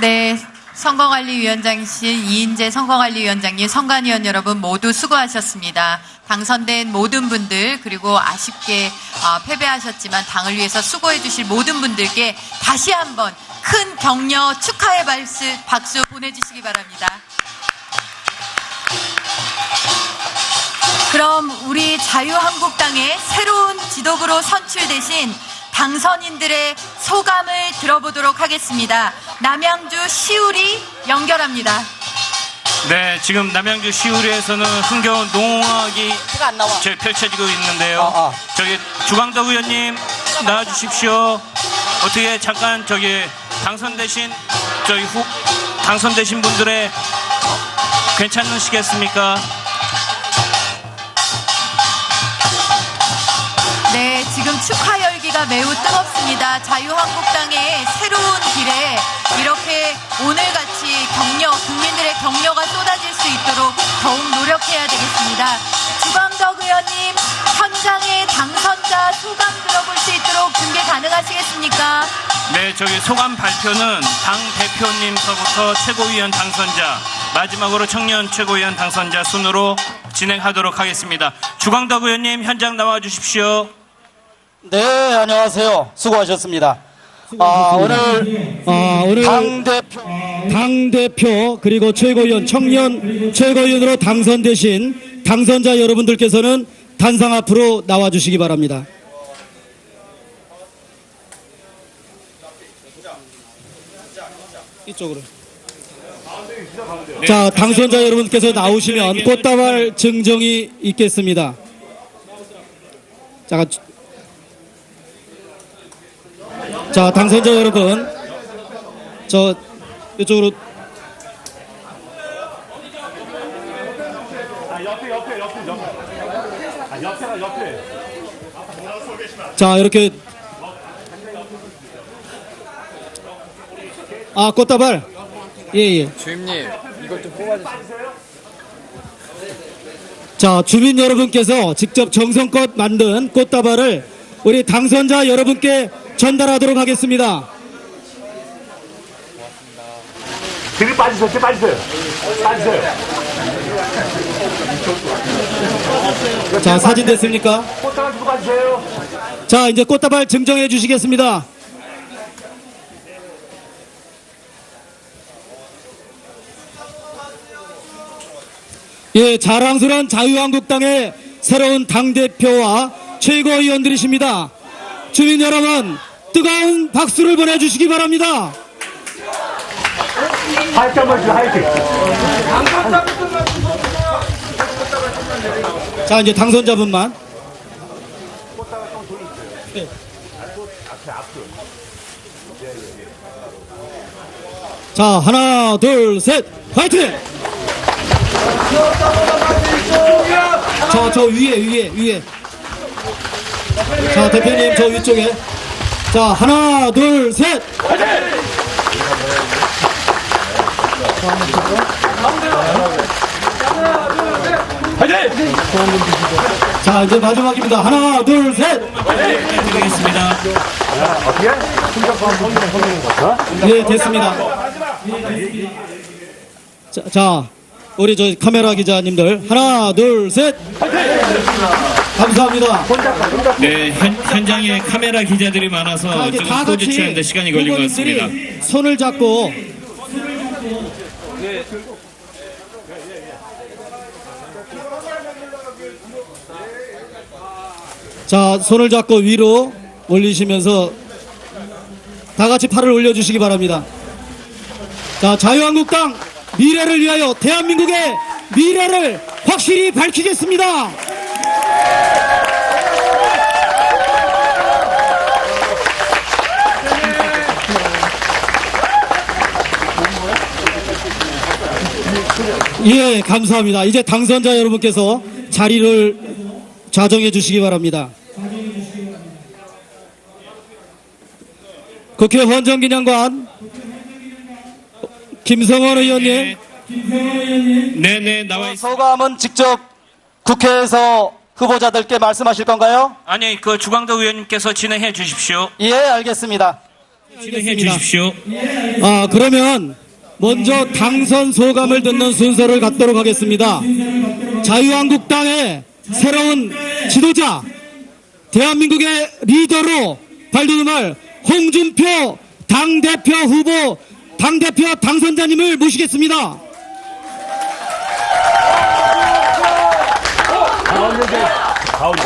네, 선거관리위원장실 이인재 선거관리위원장님, 선관위원 여러분 모두 수고하셨습니다. 당선된 모든 분들 그리고 아쉽게 아, 패배하셨지만 당을 위해서 수고해 주실 모든 분들께 다시 한번 큰 격려 축하의 박수 보내주시기 바랍니다. 그럼 우리 자유한국당의 새로운 지도부로 선출되신 당선인들의 소감을 들어보도록 하겠습니다. 남양주 시울이 연결합니다. 네, 지금 남양주 시우리에서는 흥겨운 농악이 펼쳐지고 있는데요. 아, 아. 저기 주광덕 의원님 나와주십시오. 어떻게 잠깐 저기 당선되신 저희 후 당선되신 분들의 괜찮으시겠습니까? 열기가 매우 뜨겁습니다. 자유한국당의 새로운 길에 이렇게 오늘같이 격려, 국민들의 격려가 쏟아질 수 있도록 더욱 노력해야 되겠습니다. 주광덕 의원님, 현장의 당선자 소감 들어볼 수 있도록 중계 가능하시겠습니까? 네, 저기 소감 발표는 당 대표님서부터 최고위원 당선자, 마지막으로 청년 최고위원 당선자 순으로 진행하도록 하겠습니다. 주광덕 의원님 현장 나와 주십시오. 네, 안녕하세요. 수고하셨습니다. 아, 오늘 아, 오늘 당 대표 당 대표 그리고 최고위원 청년 최고위원으로 당선되신 당선자 여러분들께서는 단상 앞으로 나와 주시기 바랍니다. 이쪽으로. 자, 당선자 여러분께서 나오시면 꽃다발 증정이 있겠습니다. 자, 자, 당선자 여러분, 저 이쪽으로. 자 이렇게. 아 꽃다발. 예 예. 주임님 이것 좀 뽑아주세요. 자 주민 여러분께서 직접 정성껏 만든 꽃다발을 우리 당선자 여러분께 전달하도록 하겠습니다 뒤로 빠지세요, 뒤로 빠지세요. 빠지세요. 자 사진 됐습니까 꽃다가 뒤로 빠지세요. 자 이제 꽃다발 증정해 주시겠습니다 예 자랑스러운 자유한국당의 새로운 당대표와 최고위원들이십니다 주민 여러분 뜨거운 박수를 보내주시기 바랍니다. 자 이제 당선자분만 네. 자 하나 둘셋 화이팅 저저 위에 위에 위에 자 대표님 저 위쪽에. 자 하나 둘셋! 자 이제 마지막입니다. 하나 둘셋! 드리겠습니다. 예, 됐습니다. 자, 자, 우리 저 카메라 기자님들 하나, 둘, 셋. 감사합니다. 네, 현, 현장에 카메라 기자들이 많아서 이제 다 같이 취하는데 시간이 걸린 것 후보님들이 같습니다. 손을 잡고 자, 손을 잡고 위로 올리시면서 다 같이 팔을 올려주시기 바랍니다. 자, 자유한국당 미래를 위하여 대한민국의 미래를 확실히 밝히겠습니다. 예, 감사합니다. 이제 당선자 여러분께서 자리를 좌정해 주시기 바랍니다. 국회 헌정기념관 김성원 의원님 네, 네, 나와 있습니다. 소감은 직접 국회에서 후보자들께 말씀하실 건가요? 아니, 그 주광덕 의원님께서 진행해 주십시오. 예, 알겠습니다. 진행해 주십시오. 아, 그러면 먼저 당선 소감을 듣는 순서를 갖도록 하겠습니다. 자유한국당의 새로운 지도자, 대한민국의 리더로 발돋움할 홍준표 당대표 후보, 당대표 당선자님을 모시겠습니다. 가운데, 가운데,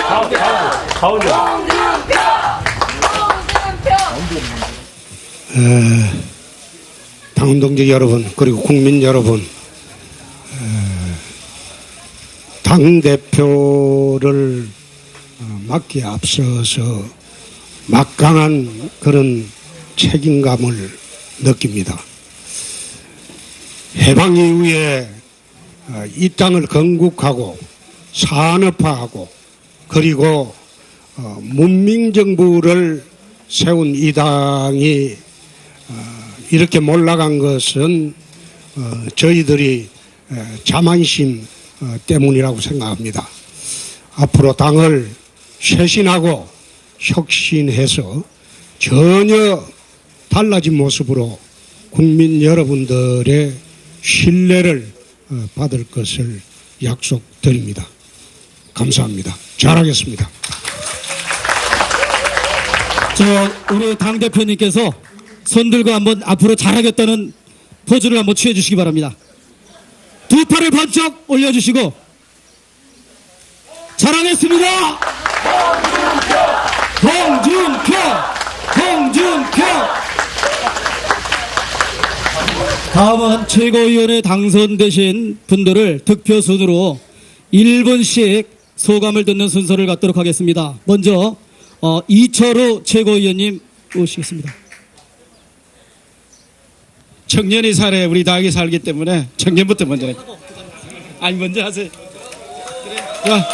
가운데, 가운데. 당원 동지 여러분 그리고 국민 여러분 당 대표를 어, 맡기에 앞서서 막강한 그런 책임감을 느낍니다. 해방 이후에 어, 이 땅을 건국하고 산업화하고 그리고 어, 문민정부를 세운 이 당이 이렇게 몰락한 것은 어, 저희들이 에, 자만심 어, 때문이라고 생각합니다. 앞으로 당을 쇄신하고 혁신해서 전혀 달라진 모습으로 국민 여러분들의 신뢰를 어, 받을 것을 약속드립니다. 감사합니다. 잘하겠습니다. 저 우리 당 대표님께서 손 들고 한번 앞으로 잘하겠다는 포즈를 한번 취해 주시기 바랍니다. 두 팔을 번쩍 올려주시고 잘하겠습니다. 홍준표, 홍준표. 다음은 최고위원회 당선되신 분들을 득표 순으로 1분씩 소감을 듣는 순서를 갖도록 하겠습니다. 먼저 어, 이철우 최고위원님 오시겠습니다. 청년이 살아야 우리 당이 살기 때문에 청년부터 먼저 해. 아니 먼저 하세요. 자.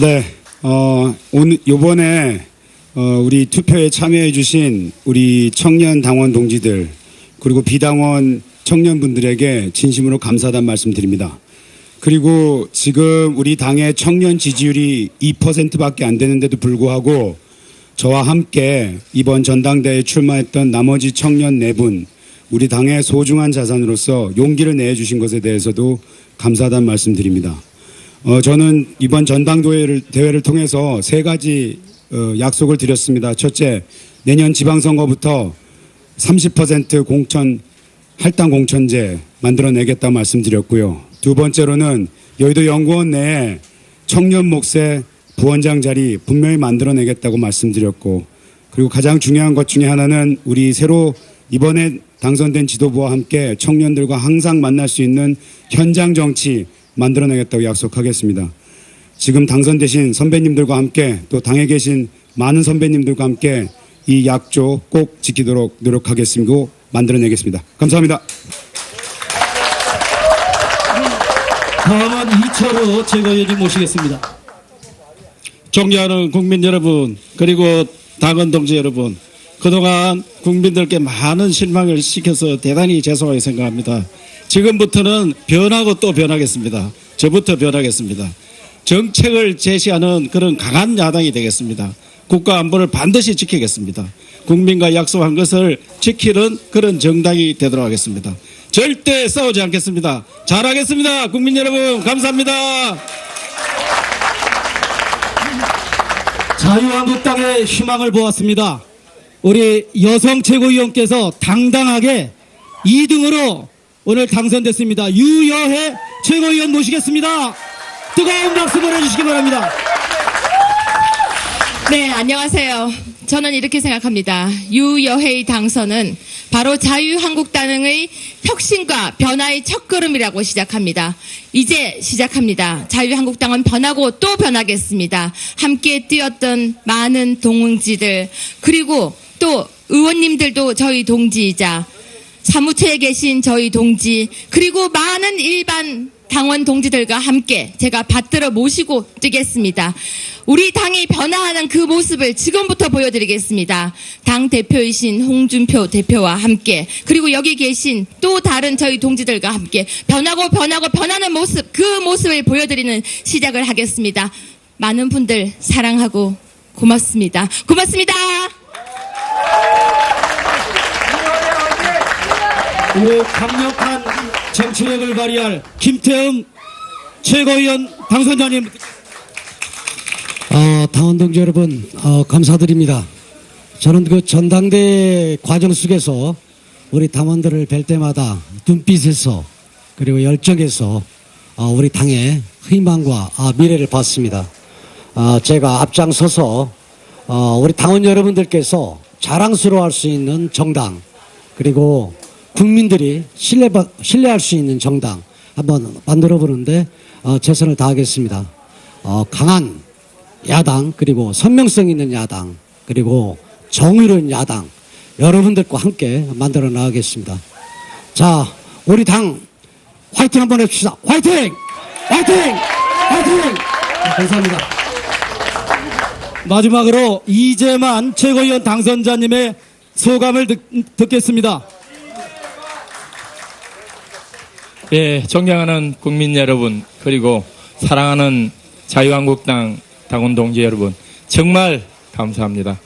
네, 어, 오늘 요번에 어, 우리 투표에 참여해 주신 우리 청년 당원 동지들 그리고 비당원 청년분들에게 진심으로 감사하다는 말씀드립니다. 그리고 지금 우리 당의 청년 지지율이 2%밖에 안 되는데도 불구하고 저와 함께 이번 전당대회에 출마했던 나머지 청년 네 분, 우리 당의 소중한 자산으로서 용기를 내주신 것에 대해서도 감사하다는 말씀드립니다. 어, 저는 이번 전당대회를 대회를 통해서 세 가지 어, 약속을 드렸습니다. 첫째, 내년 지방선거부터 30% 공천 할당 공천제 만들어내겠다 말씀드렸고요. 두 번째로는 여의도 연구원 내에 청년 몫의 부원장 자리 분명히 만들어내겠다고 말씀드렸고 그리고 가장 중요한 것 중에 하나는 우리 새로 이번에 당선된 지도부와 함께 청년들과 항상 만날 수 있는 현장 정치 만들어내겠다고 약속하겠습니다. 지금 당선되신 선배님들과 함께 또 당에 계신 많은 선배님들과 함께 이 약조 꼭 지키도록 노력하겠습니다. 만들어내겠습니다. 감사합니다. 다음은 이철우 최고위원님 모시겠습니다. 존경하는 국민 여러분 그리고 당원 동지 여러분 그동안 국민들께 많은 실망을 시켜서 대단히 죄송하게 생각합니다. 지금부터는 변하고 또 변하겠습니다. 저부터 변하겠습니다. 정책을 제시하는 그런 강한 야당이 되겠습니다. 국가 안보를 반드시 지키겠습니다. 국민과 약속한 것을 지키는 그런 정당이 되도록 하겠습니다. 절대 싸우지 않겠습니다. 잘하겠습니다. 국민 여러분 감사합니다. 자유한국당의 희망을 보았습니다. 우리 여성 최고위원께서 당당하게 2등으로 오늘 당선됐습니다. 유여혜 최고위원 모시겠습니다. 뜨거운 박수 보내주시기 바랍니다. 네, 안녕하세요. 저는 이렇게 생각합니다. 유여회의 당선은 바로 자유한국당의 혁신과 변화의 첫걸음이라고 시작합니다. 이제 시작합니다. 자유한국당은 변하고 또 변하겠습니다. 함께 뛰었던 많은 동지들, 그리고 또 의원님들도 저희 동지이자 사무처에 계신 저희 동지, 그리고 많은 일반 당원 동지들과 함께 제가 받들어 모시고 뛰겠습니다. 우리 당이 변화하는 그 모습을 지금부터 보여드리겠습니다. 당 대표이신 홍준표 대표와 함께 그리고 여기 계신 또 다른 저희 동지들과 함께 변하고 변하고 변하는 모습 그 모습을 보여드리는 시작을 하겠습니다. 많은 분들 사랑하고 고맙습니다. 고맙습니다. 우리 강력한 정치력을 발휘할 김태흠 최고위원 당선자님 어, 당원 동지 여러분 어, 감사드립니다. 저는 그 전당대 과정 속에서 우리 당원들을 뵐 때마다 눈빛에서 그리고 열정에서 어, 우리 당의 희망과 아, 미래를 봤습니다. 어, 제가 앞장서서 어, 우리 당원 여러분들께서 자랑스러워할 수 있는 정당 그리고 국민들이 신뢰 신뢰할 수 있는 정당 한번 만들어 보는데 어, 최선을 다하겠습니다. 어, 강한 야당 그리고 선명성 있는 야당 그리고 정의로운 야당 여러분들과 함께 만들어 나가겠습니다. 자, 우리 당 화이팅 한번 해봅시다. 화이팅! 화이팅! 화이팅! 감사합니다. 마지막으로 이재만 최고위원 당선자님의 소감을 듣, 듣겠습니다. 예, 존경하는 국민 여러분, 그리고 사랑하는 자유한국당 당원 동지 여러분, 정말 감사합니다.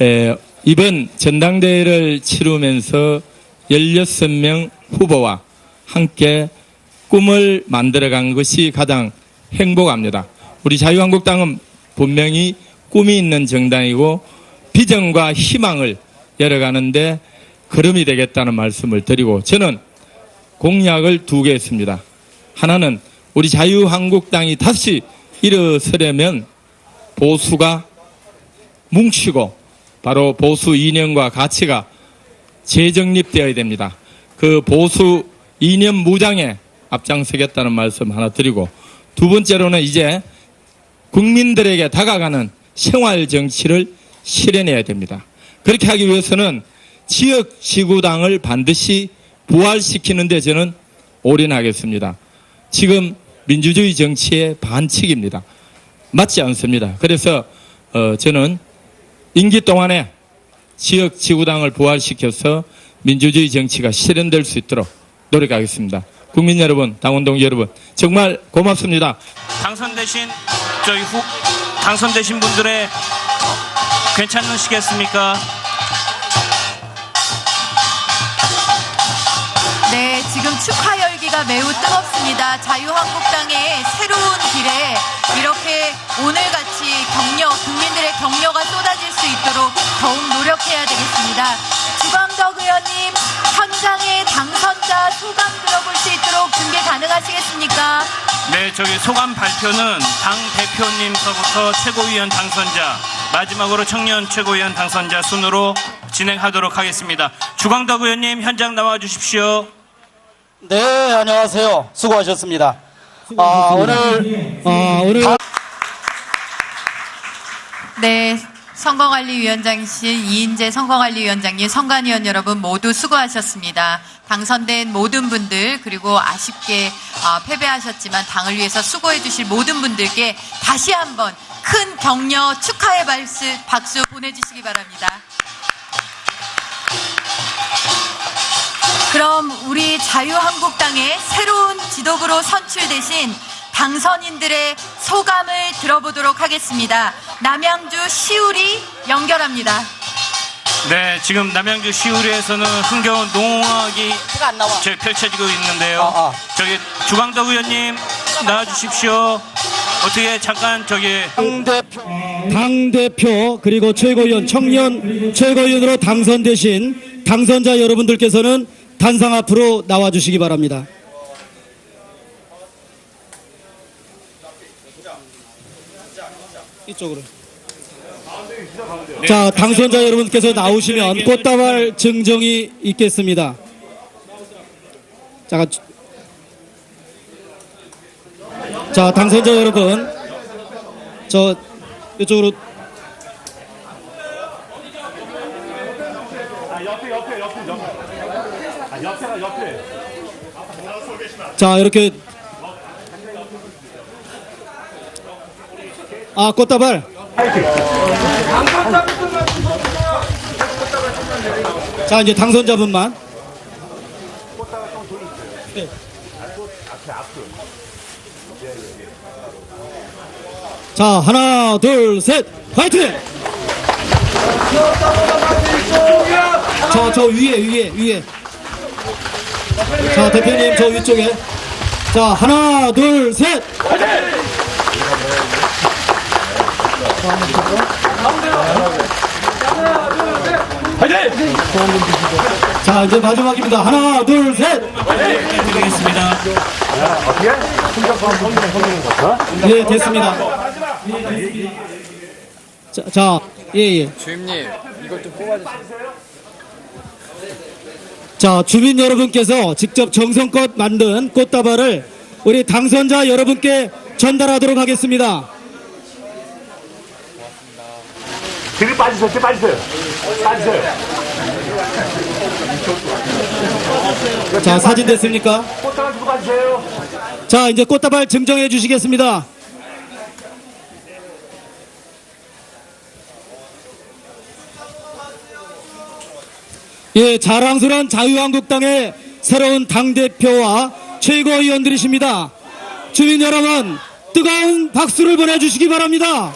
예, 이번 전당대회를 치르면서 16명 후보와 함께 꿈을 만들어간 것이 가장 행복합니다. 우리 자유한국당은 분명히 꿈이 있는 정당이고 비전과 희망을 열어가는데 걸음이 되겠다는 말씀을 드리고 저는 공약을 두 개 했습니다. 하나는 우리 자유한국당이 다시 일어서려면 보수가 뭉치고 바로 보수 이념과 가치가 재정립되어야 됩니다. 그 보수 이념 무장에 앞장서겠다는 말씀 하나 드리고 두 번째로는 이제 국민들에게 다가가는 생활 정치를 실현해야 됩니다. 그렇게 하기 위해서는 지역 지구당을 반드시 부활시키는 데 저는 올인하겠습니다. 지금 민주주의 정치의 반칙입니다. 맞지 않습니다. 그래서 어, 저는 임기 동안에 지역 지구당을 부활시켜서 민주주의 정치가 실현될 수 있도록 노력하겠습니다. 국민 여러분, 당원 동지 여러분, 정말 고맙습니다. 당선되신 저희 후 당선되신 분들의 괜찮으시겠습니까? 열기가 매우 뜨겁습니다. 자유한국당의 새로운 길에 이렇게 오늘같이 격려, 국민들의 격려가 쏟아질 수 있도록 더욱 노력해야 되겠습니다. 주광덕 의원님, 현장의 당선자 소감 들어볼 수 있도록 준비 가능하시겠습니까? 네, 저기 소감 발표는 당 대표님서부터 최고위원 당선자, 마지막으로 청년 최고위원 당선자 순으로 진행하도록 하겠습니다. 주광덕 의원님 현장 나와 주십시오. 네, 안녕하세요. 수고하셨습니다. 아, 오늘 아, 오늘 네, 선거관리위원장이신 이인재 선거관리위원장님, 선관위원 여러분 모두 수고하셨습니다. 당선된 모든 분들 그리고 아쉽게 아, 패배하셨지만 당을 위해서 수고해 주실 모든 분들께 다시 한번 큰 격려 축하의 박수, 박수 보내주시기 바랍니다. 그럼 우리 자유한국당의 새로운 지도부로 선출되신 당선인들의 소감을 들어보도록 하겠습니다. 남양주 시울이 연결합니다. 네, 지금 남양주 시우리에서는 흥겨운 농악이. 제 펼쳐지고 있는데요. 아, 아. 저기 주광덕 의원님 나와 주십시오. 어떻게 잠깐 저기 당 대표 당 대표 그리고 최고위원 청년 최고위원으로 당선되신 당선자 여러분들께서는 단상 앞으로 나와 주시기 바랍니다. 이쪽으로. 자, 당선자 여러분께서 나오시면 꽃다발 증정이 있겠습니다. 자, 자, 당선자 여러분, 저 이쪽으로 자 이렇게 아 꽃다발 자 이제 당선자분만 네. 자 하나 둘 셋 화이팅! 저, 저 위에, 위에, 위에. 자, 대표님, 저 위쪽에. 자, 하나, 둘, 셋! 자, 이제 마지막입니다. 하나, 둘, 셋! 드리겠습니다. 예, 됐습니다. 자, 자, 예, 예. 주임님 이것 좀 뽑아주세요. 자, 주민 여러분께서 직접 정성껏 만든 꽃다발을 우리 당선자 여러분께 전달하도록 하겠습니다. 뒤로 빠지세요, 뒤로 빠지세요. 빠지세요. 자, 사진 됐습니까? 꽃다발 뒤로 빠지세요. 자, 이제 꽃다발 증정해 주시겠습니다. 예, 자랑스러운 자유한국당의 새로운 당대표와 최고위원들이십니다. 주민 여러분, 뜨거운 박수를 보내주시기 바랍니다.